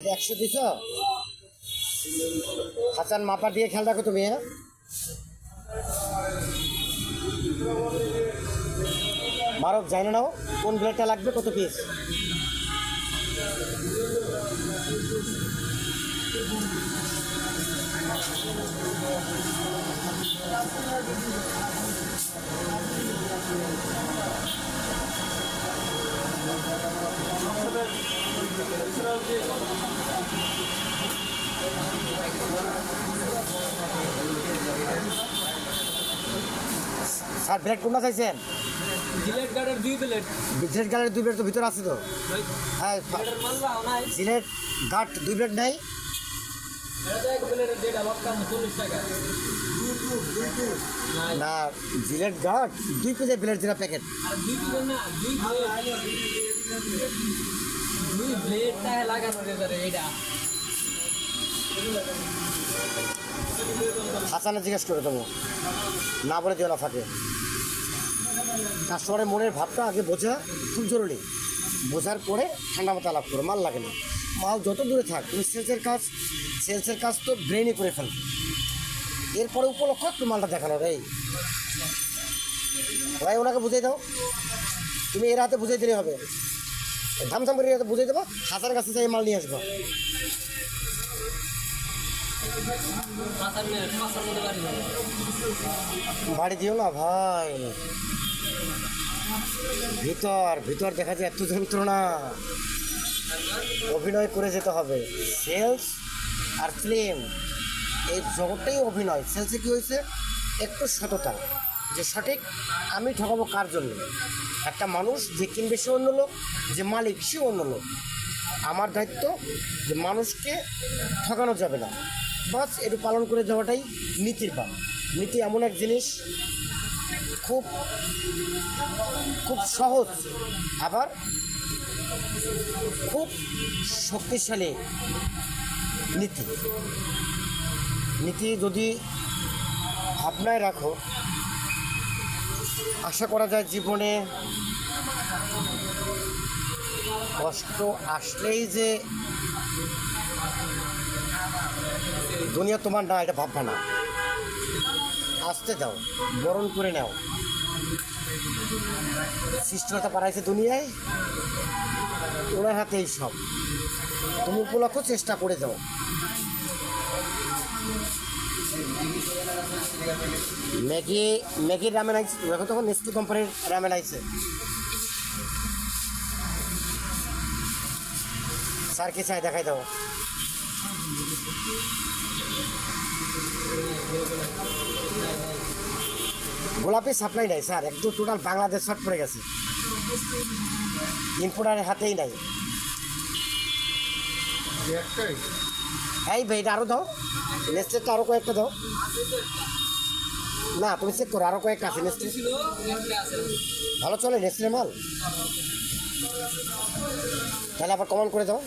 একশো দিছ হাসান, মাপা দিয়ে খেয়াল রাখো তুমি হ্যাঁ? মারক জানি না নাও, কোন ব্লেডটা লাগবে, কত পিস স্যার ব্লেড কোনটা চাইছেন? জিলেট গার্ডের দুই প্লেট। জিলেট গার্ডের দুই ব্লেড তো ভিতরে আছে তো? হ্যাঁ জিলেট গার্ড দুই ব্লেড নেই? না জিলেট গার্ড দুই পিসের ব্লেড যেটা প্যাকেট। Plate plate. দুই প্লেটটা লাগানো এটা। হাসানে জিজ্ঞেস করে দেবো। না বলে দিও না ফাঁকে। কাস্টমারের মনের ভাবটা আগে বোঝা খুব জরুরি। বোঝার পরে ঠান্ডা মাথা লাভ করো, মাল লাগে না। মাল যত দূরে থাক, তুমি সেলসের কাজ সেলসের কাজ তো ব্রেনে করে ফেলবে। এরপরে উপলক্ষ একটু মালটা দেখানো রে ভাই, ওনাকে বুঝিয়ে দাও। তুমি এর হাতে বুঝিয়ে দিলে হবে। ধামধাম করে বুঝিয়ে দেবো। হাসার কাছে যাই মাল নিয়ে আসব। বাড়ি দিও না ভাই। ভিতর ভিতর দেখা যায় এত যন্ত্রণা। অভিনয় করে যেতে হবে। সেলস আর ফিল্ম, এই জগৎটাই অভিনয়। সেলসে কী হয়েছে? একটু সততা। যে সঠিক, আমি ঠকাবো কার জন্য? একটা মানুষ যে কিনবে সে অন্য লোক, যে মালিক সে অন্য লোক। আমার দায়িত্ব যে মানুষকে ঠকানো যাবে না। বাস এটু পালন করে যাওয়াটাই নীতির বা নীতি এমন এক জিনিস, খুব খুব সহজ, আবার খুব শক্তিশালী নীতি। নীতি যদি ভাবনায় রাখো, আশা করা যায় জীবনে কষ্ট আসলেই যে দুনিয়া তোমার না, এটা ভাববে না। আসতে দাও, বরণ করে নাও। সৃষ্টিকতা পাঠাইছে দুনিয়ায়, ওনার হাতেই সব। তুমি উপলক্ষ চেষ্টা করে দাও। ম্যাগি, ম্যাগির রামেন আইছে এখন তখন নেস্টু কোম্পানির রামেন আইছে স্যার কি চাই, দেখাই দাও। গোলাপি সাপ্লাই নাই, স্যার। একদম টোটাল বাংলাদেশ শর্ট পড়ে গেছে। ইম্পোর্টারের হাতেই নাই। এই ভাই, এটা আরও দাও। নেস্টেরটা আরও কয়েকটা দাও। না, তুমি চেক করো আরও কয়েকটা আছে নেস্টে ভালো চলে নেস্টের মাল। তাহলে আবার কমন করে দাও।